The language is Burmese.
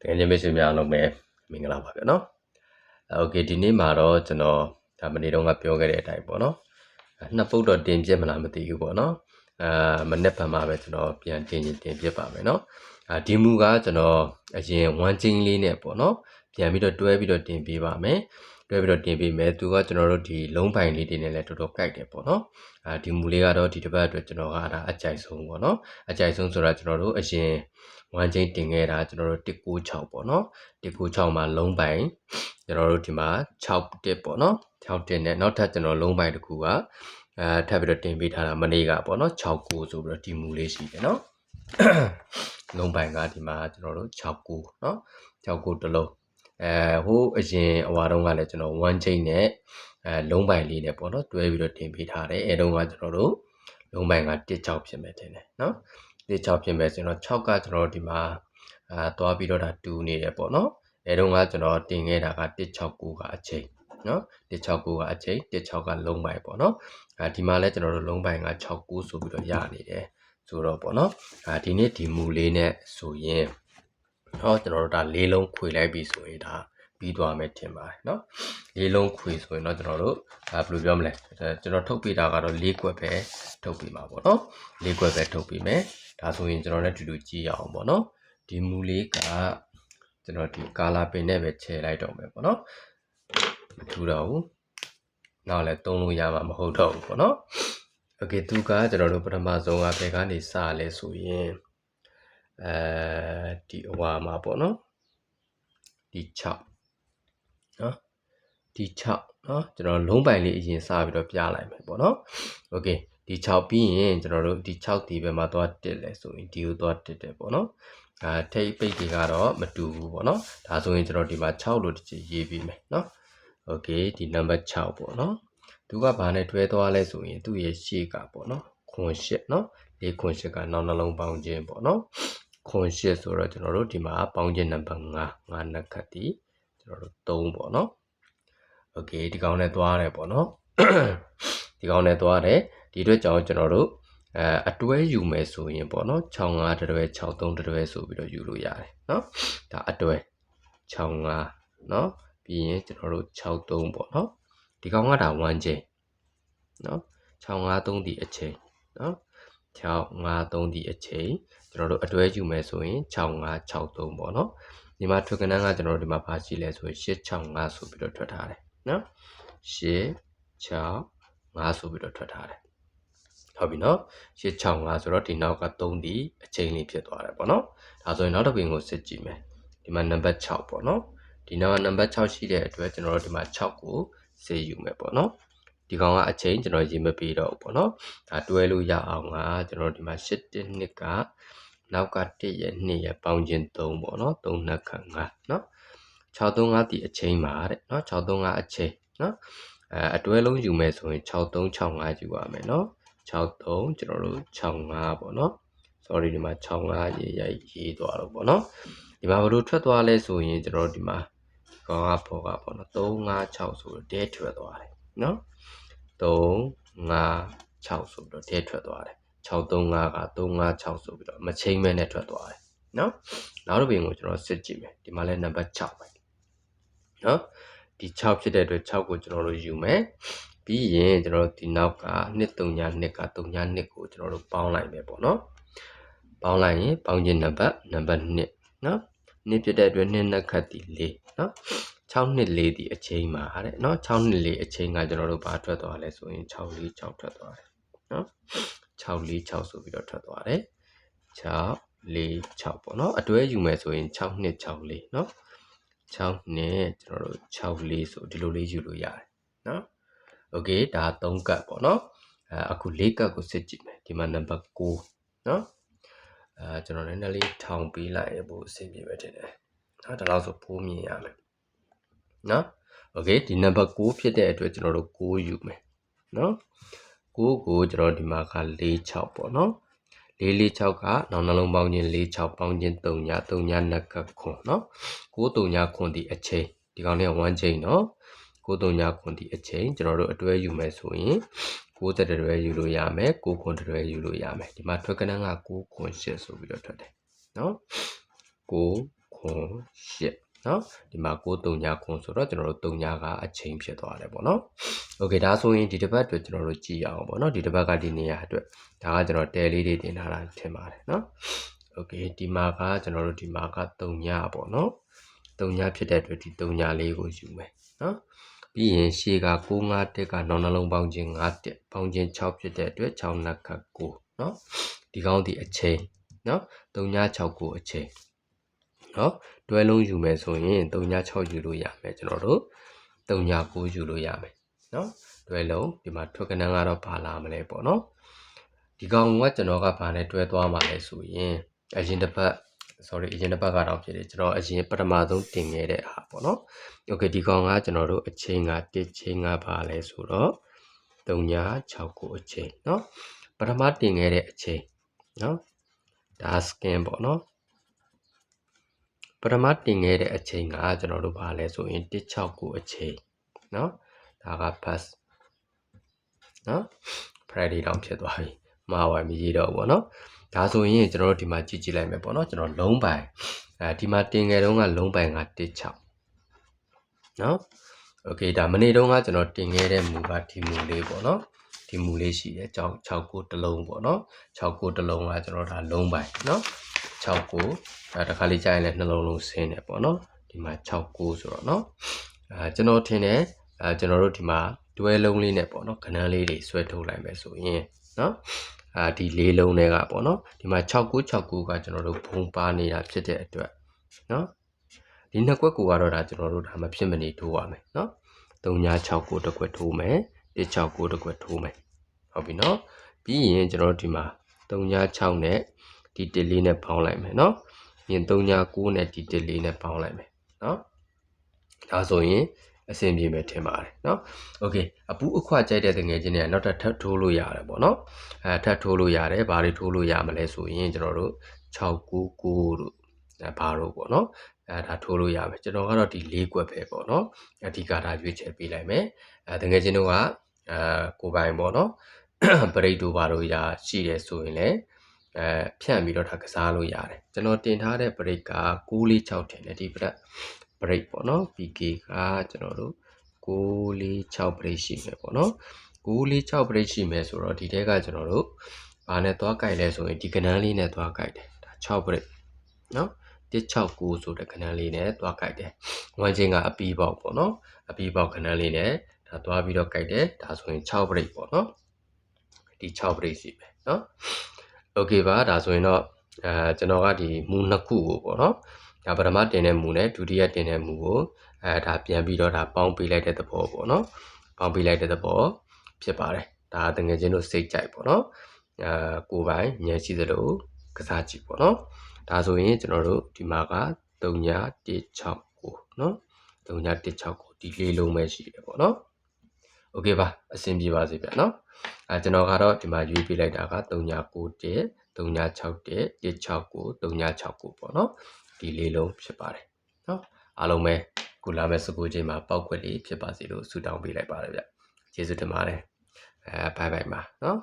တကယ်ချင်းမိတ်ဆွေများအားလုံးပဲမင်္ဂလာပါဗျာနော်โอเคဒီနေ့မှာတော့ကျွန်တော်ဒါမနေ့တုန်းကပြောခဲ့တဲ့အတိုင်းပေါ့နော်အဲနှစ်ပုတ်တော့တင်ပြစ်မလားမသိဘူးပေါ့နော်အာမနေ့ပတ်မှာပဲကျွန်တော်ပြန်တင်ရင်တင်ပြစ်ပါမယ်နော်အာဒီမူကကျွန်တော်အရင်ဝမ်းချင်းလေးနဲ့ပေါ့နော်ပြန်ပြီးတော့တွဲပြီးတော့တင်ပေးပါမယ် တွဲပြီးတော့တင်ပေးမယ်သူကကျွန်တော်တို့ဒီလုံးပိုင်လေးတွေနဲ့လည်းတော်တော်ကြိုက်တယ်ပေါ့နော်အာဒီမူလေးကတော့ဒီတစ်ပတ်အတွက်ကျွန်တော်ကဒါအကြိုက်ဆုံးပေါ့နော်အကြိုက်ဆုံးဆိုတာကျွန်တော်တို့အရင်ဝမ်းချင်းတင်ခဲ့တာကျွန်တော်တို့196ပေါ့နော်196မှာလုံးပိုင်ကျွန်တော်တို့ဒီမှာ6တက်ပေါ့နော်6တက်နဲ့နောက်ထပ်ကျွန်တော်လုံးပိုင်တစ်ခုကအဲထပ်ပြီးတော့တင်ပေးထားတာမနေ့ကပေါ့နော်69ဆိုပြီးတော့ဒီမူလေးရှိတယ်နော်လုံးပိုင်ကဒီမှာကျွန်တော်တို့69เนาะ69တစ်လုံး အဲဟိုအရင်ဟွာတုန်းကလည်းကျွန်တော်1 chain နဲ့အဲလုံးပိုင်လေးနဲ့ပေါ့နော်တွဲပြီးတော့တင်ပေးထားတယ်အဲတုန်းကကျွန်တော်တို့လုံးပိုင်က16ဖြစ်မယ်တင်တယ်နော်16ဖြစ်မယ်ဆိုတော့6ကကျွန်တော်တို့ဒီမှာအဲသွားပြီးတော့ဒါ2နေတယ်ပေါ့နော်အဲတုန်းကကျွန်တော်တင်ခဲ့တာက169ကအချိန်နော်169ကအချိန်16ကလုံးပိုင်ပေါ့နော်အဲဒီမှာလဲကျွန်တော်တို့လုံးပိုင်က69ဆိုပြီးတော့ရနေတယ်ဆိုတော့ပေါ့နော်အဲဒီနေ့ဒီမူလေးနဲ့ဆိုရင် ဟောကျွန်တော်တို့ဒါလေးလုံးခွေလိုက်ပြီဆိုရင်ဒါပြီးသွားမယ်ထင်ပါတယ်เนาะလေးလုံးခွေဆိုရင်တော့ကျွန်တော်တို့ဒါဘယ်လိုပြောမလဲအဲကျွန်တော်ထုတ်ပြတာကတော့လေးကွက်ပဲထုတ်ပြမှာပေါ့เนาะလေးကွက်ပဲထုတ်ပြမယ်ဒါဆိုရင်ကျွန်တော်လည်းတူတူကြည့်ရအောင်ပေါ့เนาะဒီမူလေးကကျွန်တော်ဒီကာလာပင်နဲ့ပဲခြယ်လိုက်တော့မယ်ပေါ့เนาะမထူတော့ဘူးနောက်လည်းသုံးလို့ရမှာမဟုတ်တော့ဘူးပေါ့เนาะโอเคသူကကျွန်တော်တို့ပထမဆုံးကဘယ်ကနေစလဲဆိုရင် အဲဒီအဝါမှာပေါ့နော်ဒီ6နော်ဒီ6နော်ကျွန်တော်လုံးပိုင်လေးအရင်စပြီးတော့ပြလိုက်မယ်ပေါ့နော်โอเคဒီ6ပြီးရင်ကျွန်တော်တို့ဒီ6ဒီဘက်မှာသွားတက်လဲဆိုရင်ဒီကိုသွားတက်တယ်ပေါ့နော်အာထိပ်ပိတ်တွေကတော့မတူဘူးပေါ့နော်ဒါဆိုရင်ကျွန်တော်ဒီမှာ6လို့တစ်ချီရေးပြီးမယ်နော်โอเคဒီ number 6ပေါ့နော်သူကဘာနဲ့တွဲသွားလဲဆိုရင်သူ့ရဲ့ရှေ့ကပေါ့နော်ခွန်ရှစ်နော်လေးခွန်ရှစ်ကနောက်နှလုံးပေါင်းခြင်းပေါ့နော် ခွန်ရှစ်ဆိုတော့ကျွန်တော်တို့ဒီမှာပေါင်းခြင်းနံပါတ်5 5နှစ်ခတ်တီကျွန်တော်တို့3ပေါ့နော်โอเคဒီကောင်နဲ့သွားတယ်ပေါ့နော်ဒီကောင်နဲ့သွားတယ်ဒီအတွက်ကြောင့်ကျွန်တော်တို့အဲအတွဲယူမယ်ဆိုရင်ပေါ့နော်65တတွဲ63တတွဲဆိုပြီးတော့ယူလို့ရတယ်เนาะဒါအတွဲ65เนาะပြီးရင်ကျွန်တော်တို့63ပေါ့နော်ဒီကောင်ကဒါ1ချိန်เนาะ653ဒီအချိန်เนาะ653ဒီအချိန် ကျွန်တော်တို့အတွဲယူမယ်ဆိုရင်6563ပေါ့နော်ဒီမှာထွက်ကနန်းကကျွန်တော်တို့ဒီမှာဘာရှိလဲဆိုရင်865ဆိုပြီးတော့ထွက်ထားတယ်နော်865ဆိုပြီးတော့ထွက်ထားတယ်ဟုတ်ပြီနော်865ဆိုတော့ဒီနောက်က3ဒီအချိန်လေးဖြစ်သွားတယ်ပေါ့နော်ဒါဆိုရင်နောက်တစ်ပင်ကိုစစ်ကြည့်မယ်ဒီမှာနံပါတ်6ပေါ့နော်ဒီနောက်ကနံပါတ်6ရှိတဲ့အတွက်ကျွန်တော်တို့ဒီမှာ6ကိုစေယူမယ်ပေါ့နော်ဒီကောင်ကအချိန်ကျွန်တော်ရေးမပေးတော့ဘူးပေါ့နော်ဒါတွဲလို့ရအောင်ကကျွန်တော်ဒီမှာ8တစ်နှစ်က နောက်က1ရဲ့2ရဲ့ပေါင်းခြင်း3ပေါ့နော်3နှစ်ခန့်5နော်635ဒီအချိန်ပါတဲ့နော်635အချိန်နော်အဲအတွဲလုံးယူမယ်ဆိုရင်6365ယူရမယ်နော်63ကျွန်တော်တို့65ပေါ့နော် sorry ဒီမှာ65ရေးရိုက်ရေးသွားတော့ပေါ့နော်ဒီမှာဘယ်လိုထွက်သွားလဲဆိုရင်ကျွန်တော်တို့ဒီမှာကောင်ကပေါ်ကပေါ့နော်356ဆိုတော့တဲထွက်သွားတယ်နော်356ဆိုပြီးတော့တဲထွက်သွားတယ် 635က356ဆိုပြီးတော့မချိန်မဲနဲ့ထွက်သွားတယ်နော်နောက်တစ်ပင်ကိုကျွန်တော်စစ်ကြည့်မယ်ဒီမှာလဲနံပါတ်6ပဲနော်ဒီ6ဖြစ်တဲ့အတွက်6ကိုကျွန်တော်တို့ယူမယ်ပြီးရင်ကျွန်တော်တို့ဒီနောက်က232က392ကိုကျွန်တော်တို့ပေါင်းလိုက်မယ်ပေါ့နော်ပေါင်းလိုက်ရင်ပေါင်းခြင်းနံပါတ်နံပါတ်1နော်နှစ်ဖြစ်တဲ့အတွက်နှစ်နှစ်ခတ်ဒီ4နော်6နှစ်4ဒီအချိန်မှာဟာတဲ့နော်6နှစ်4အချိန်ကကျွန်တော်တို့ဘာထွက်သွားလဲဆိုရင်6 4 6ထွက်သွားတယ်နော် 646ဆိုပြီးတော့ထွက်သွားတယ်646ပေါ့နော်အတွဲယူမယ်ဆိုရင်6264เนาะ6နဲ့ကျွန်တော်တို့64ဆိုဒီလိုလေးယူလို့ရတယ်เนาะโอเคဒါ3ကတ်ပေါ့เนาะအဲအခု၄ကတ်ကိုစစ်ကြည့်မယ်ဒီမှာနံပါတ်6เนาะအဲကျွန်တော်နည်းနည်းလေးထောင်ပေးလိုက်ဖို့အဆင်ပြေပဲထင်တယ်เนาะဒါလောက်ဆိုပိုးမြင်ရမယ်เนาะโอเคဒီနံပါတ်6ဖြစ်တဲ့အတွက်ကျွန်တော်တို့6ယူမယ်เนาะ 6ကိုကျွန်တော်ဒီမှာက46ပေါ့နော်446ကနောက်နှလုံးပေါင်းခြင်း46ပေါင်းခြင်း3ည3ညနက်ကခွန်နော်9 3ညခွန်ဒီအချိန်ဒီကောင်လေးက1ချိန်နော်9 3ညခွန်ဒီအချိန်ကျွန်တော်တို့အတွဲယူမယ်ဆိုရင်60တရွဲယူလို့ရမယ်9ခွန်တရွဲယူလို့ရမယ်ဒီမှာထွက်ကနန်းက9ခွန်8ဆိုပြီးတော့ထွက်တယ်နော်9ခွန်8 နော်ဒီမှာ9 3ညာခွန်ဆိုတော့ကျွန်တော်တို့3ညာကအချိန်ဖြစ်သွားတယ်ပေါ့နော်โอเคဒါဆိုရင်ဒီတစ်ပတ်အတွက်ကျွန်တော်တို့ကြည့်အောင်ပေါ့နော်ဒီတစ်ပတ်ကဒီနေရာအတွက်ဒါကကျွန်တော်တဲလေးတွေတင်ထားတာထင်ပါတယ်နော်โอเคဒီမှာကကျွန်တော်တို့ဒီမှာက3ညာပေါ့နော်3ညာဖြစ်တဲ့အတွက်ဒီ3ညာလေးကိုယူမယ်နော်ပြီးရင်ရှေ့က6 5တက်ကနောက်နှလုံးပေါင်းခြင်း5တက်ပေါင်းခြင်း6ဖြစ်တဲ့အတွက်6နှစ်ခတ်9နော်ဒီကောင်းဒီအချိန်နော်3ညာ6 9အချိန် နော်တွဲလုံးယူမယ်ဆိုရင်3.6ယူလို့ရမယ်ကျွန်တော်တို့3.9ယူလို့ရမယ်နော်တွဲလုံးဒီမှာထွက်ကနန်းကတော့ဘာလာမလဲပေါ့နော်ဒီကောင်ကကျွန်တော်ကဘာနဲ့တွဲသွားမှာလဲဆိုရင်အရင်တစ်ပတ် sorry အရင်တစ်ပတ်ကတော့ဖြစ်တယ်ကျွန်တော်အရင်ပထမဆုံးတင်ခဲ့တဲ့ဟာပေါ့နော် okay ဒီကောင်ကကျွန်တော်တို့အချိန်ကတစ်ချိန်ကဘာလဲဆိုတော့3.6ကိုအချိန်နော်ပထမတင်ခဲ့တဲ့အချိန်နော်ဒါ scan ပေါ့နော် ပထမတင်ခဲ့တဲ့အချိန်ကကျွန်တော်တို့ပါလဲဆိုရင်16ကိုအချိန်เนาะဒါက pass เนาะ Friday တောင်ဖြစ်သွားပြီမှားဝိုင်းမကြီးတော့ဘူးပေါ့เนาะဒါဆိုရင်ကျွန်တော်တို့ဒီမှာကြည့်ကြည့်လိုက်မယ်ပေါ့เนาะကျွန်တော်လုံးပိုင်အဲဒီမှာတင်ငယ်တုန်းကလုံးပိုင်က16နော်โอเคဒါမနေ့တုန်းကကျွန်တော်တင်ခဲ့တဲ့မူကဒီမူလေးပေါ့နော်ဒီမူလေးရှိတယ်ကြောက်6ကိုတစ်လုံးပေါ့နော်6ကိုတစ်လုံးကကျွန်တော်ဒါလုံးပိုင်နော် 6ကိုဒါတစ်ခါလေးကြာရင်လည်းနှလုံးလုံးဆင်းတယ်ပေါ့နော်ဒီမှာ6ကိုဆိုတော့နော်အဲကျွန်တော်ထင်တယ်အဲကျွန်တော်တို့ဒီမှာတွဲလုံးလေးနဲ့ပေါ့နော်ခဏန်းလေးတွေဆွဲထုတ်လိုက်မယ်ဆိုရင်နော်အာဒီလေးလုံးတွေကပေါ့နော်ဒီမှာ6969ကကျွန်တော်တို့ဘုံပါနေတာဖြစ်တဲ့အတွက်နော်ဒီနှစ်ကွက်ကိုကတော့ဒါကျွန်တော်တို့ဒါမဖြစ်မနေထိုးရမယ်နော်3969တစ်ကွက်ထိုးမယ်169တစ်ကွက်ထိုးမယ်ဟုတ်ပြီနော်ပြီးရင်ကျွန်တော်တို့ဒီမှာ36နဲ့ ဒီ1လေးနဲ့ပေါင်းလိုက်မယ်နော်ရင်39နဲ့ဒီ1လေးနဲ့ပေါင်းလိုက်မယ်နော်ဒါဆိုရင်အဆင်ပြေမယ်ထင်ပါတယ်เนาะโอเคအပူအခွကြိုက်တဲ့တငယ်ချင်းတွေကနောက်ထပ်ထပ်ထိုးလို့ရတယ်ပေါ့เนาะအဲထပ်ထိုးလို့ရတယ်ဘာတွေထိုးလို့ရမလဲဆိုရင်ကျွန်တော်တို့699တို့အဲဘာတို့ပေါ့เนาะအဲဒါထိုးလို့ရမယ်ကျွန်တော်ကတော့ဒီ၄ကွက်ပဲပေါ့เนาะအဓိကဒါရွေးချယ်ပေးလိုက်မယ်အဲတငယ်ချင်းတို့ကအဲကိုပိုင်ပေါ့เนาะပရိတ်တို့ဘာတို့ရာရှိတယ်ဆိုရင်လည်း အဲဖြန့်ပြီးတော့ဒါကစားလို့ရတယ်ကျွန်တော်တင်ထားတဲ့ break က646ထင်တယ်ဒီ break break ပေါ့နော် PK ကကျွန်တော်တို့646 break ရှိမယ်ပေါ့နော်646 break ရှိမယ်ဆိုတော့ဒီတဲကကျွန်တော်တို့ဘာနဲ့သွားကြိုက်လဲဆိုရင်ဒီကနန်းလေးနဲ့သွားကြိုက်တယ်ဒါ6 break နော်169ဆိုတဲ့ခဏန်းလေးနဲ့သွားကြိုက်တယ်။ဝမ်းချင်းကအပီးပေါက်ပေါ့နော်။အပီးပေါက်ခဏန်းလေးနဲ့ဒါသွားပြီးတော့ကြိုက်တယ်။ဒါဆိုရင်6 break ပေါ့နော်။ဒီ6 break ရှိမယ်နော်။ Okay ပါဒါဆိုရင်တော့အဲကျွန်တော်ကဒီမူနှစ်ခုကိုပေါ့နော်။ဒါပထမတင်တဲ့မူနဲ့ဒုတိယတင်တဲ့မူကိုအဲဒါပြန်ပြီးတော့ဒါပေါင်းပေးလိုက်တဲ့သဘောပေါ့နော်။ပေါင်းပေးလိုက်တဲ့သဘောဖြစ်ပါတယ်။ဒါတငယ်ချင်းတို့စိတ်ကြိုက်ပေါ့နော်။အဲကိုပိုင်ညံရှိသလိုကစားကြည့်ပေါ့နော်။ဒါဆိုရင်ကျွန်တော်တို့ဒီမှာက3916เนาะ3916ဒီလေးလုံးပဲရှိတယ်ပေါ့เนาะโอเคပါအဆင်ပြေပါစေဗျာเนาะ အဲကျွန်တော်ကတော့ဒီမှာရွေးပေးလိုက်တာက3991 3961 169 3969ပေါ့နော်ဒီလေးလုံးဖြစ်ပါတယ်နော်အားလုံးပဲကိုလာမဲ့စကူချင်းမှာပောက်ခွက်လေးဖြစ်ပါစေလို့ဆုတောင်းပေးလိုက်ပါတယ်ဗျကျေးဇူးတင်ပါတယ်အဲဘိုင်ဘိုင်ပါနော်